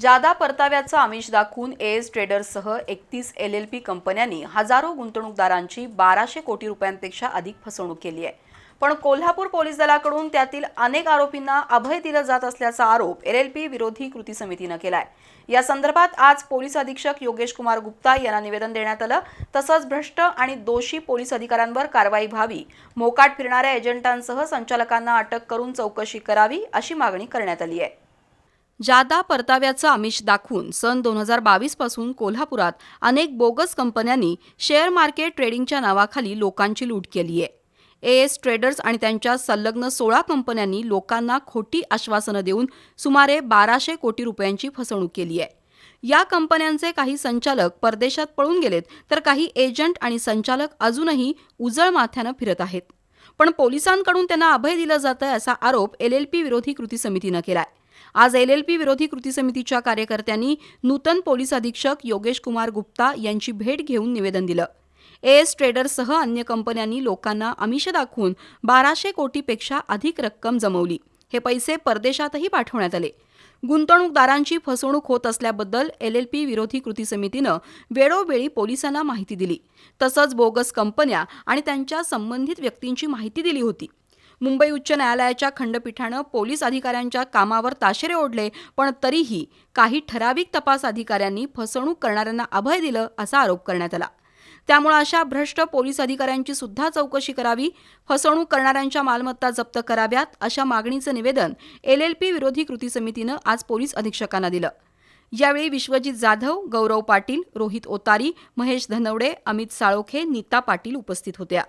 जादा परताव्याचं आमिष दाखवून एएस ट्रेडर्ससह एकतीस एल एल पी कंपन्यांनी हजारो गुंतवणूकदारांची बाराशे कोटी रुपयांपेक्षा अधिक फसवणूक केली आहे. पण कोल्हापूर पोलीस दलाकडून त्यातील अनेक आरोपींना अभय दिलं जात असल्याचा आरोप एल एल पी विरोधी कृती समितीनं केलाय. या संदर्भात आज पोलीस अधीक्षक योगेश कुमार गुप्ता यांना निवेदन देण्यात आलं. तसंच भ्रष्ट आणि दोषी पोलीस अधिकाऱ्यांवर कारवाई व्हावी मोकाट फिरणाऱ्या एजंटांसह संचालकांना अटक करून चौकशी करावी अशी मागणी करण्यात आली आहे. जादा परताव्याचं आमिष दाखवून सन दोन हजार बावीसपासून कोल्हापुरात अनेक बोगस कंपन्यांनी शेअर मार्केट ट्रेडिंगच्या नावाखाली लोकांची लूट केली आहे. ए एस ट्रेडर्स आणि त्यांच्या संलग्न सोळा कंपन्यांनी लोकांना खोटी आश्वासनं देऊन सुमारे बाराशे कोटी रुपयांची फसवणूक केली आहे. या कंपन्यांचे काही संचालक परदेशात पळून गेलेत तर काही एजंट आणि संचालक अजूनही उजळ माथ्यानं फिरत आहेत. पण पोलिसांकडून त्यांना अभय दिलं जातं असा आरोप एल एल पी विरोधी कृती समितीनं केलाय. आज एल एल पी विरोधी कृती समितीच्या कार्यकर्त्यांनी नूतन पोलीस अधीक्षक योगेश कुमार गुप्ता यांची भेट घेऊन निवेदन दिलं. एएस ट्रेडर्ससह अन्य कंपन्यांनी लोकांना आमिष दाखवून बाराशे कोटीपेक्षा अधिक रक्कम जमवली. हे पैसे परदेशातही पाठवण्यात आले. गुंतवणूकदारांची फसवणूक होत असल्याबद्दल एल एल पी विरोधी कृती समितीनं वेळोवेळी पोलिसांना माहिती दिली. तसंच बोगस कंपन्या आणि त्यांच्या संबंधित व्यक्तींची माहिती दिली होती. मुंबई उच्च न्यायालयाच्या खंडपीठानं पोलीस अधिकाऱ्यांच्या कामावर ताशेरे ओढले पण तरीही काही ठराविक तपास अधिकाऱ्यांनी फसवणूक करणाऱ्यांना अभय दिलं असा आरोप करण्यात आला. त्यामुळे अशा भ्रष्ट पोलीस अधिकाऱ्यांची सुद्धा चौकशी करावी फसवणूक करणाऱ्यांच्या मालमत्ता जप्त कराव्यात अशा मागणीचं निवेदन एल एल पी विरोधी कृती समितीनं आज पोलीस अधीक्षकांना दिलं. यावेळी विश्वजित जाधव गौरव पाटील रोहित ओतारी महेश धनवडे अमित साळोखे नीता पाटील उपस्थित होत्या.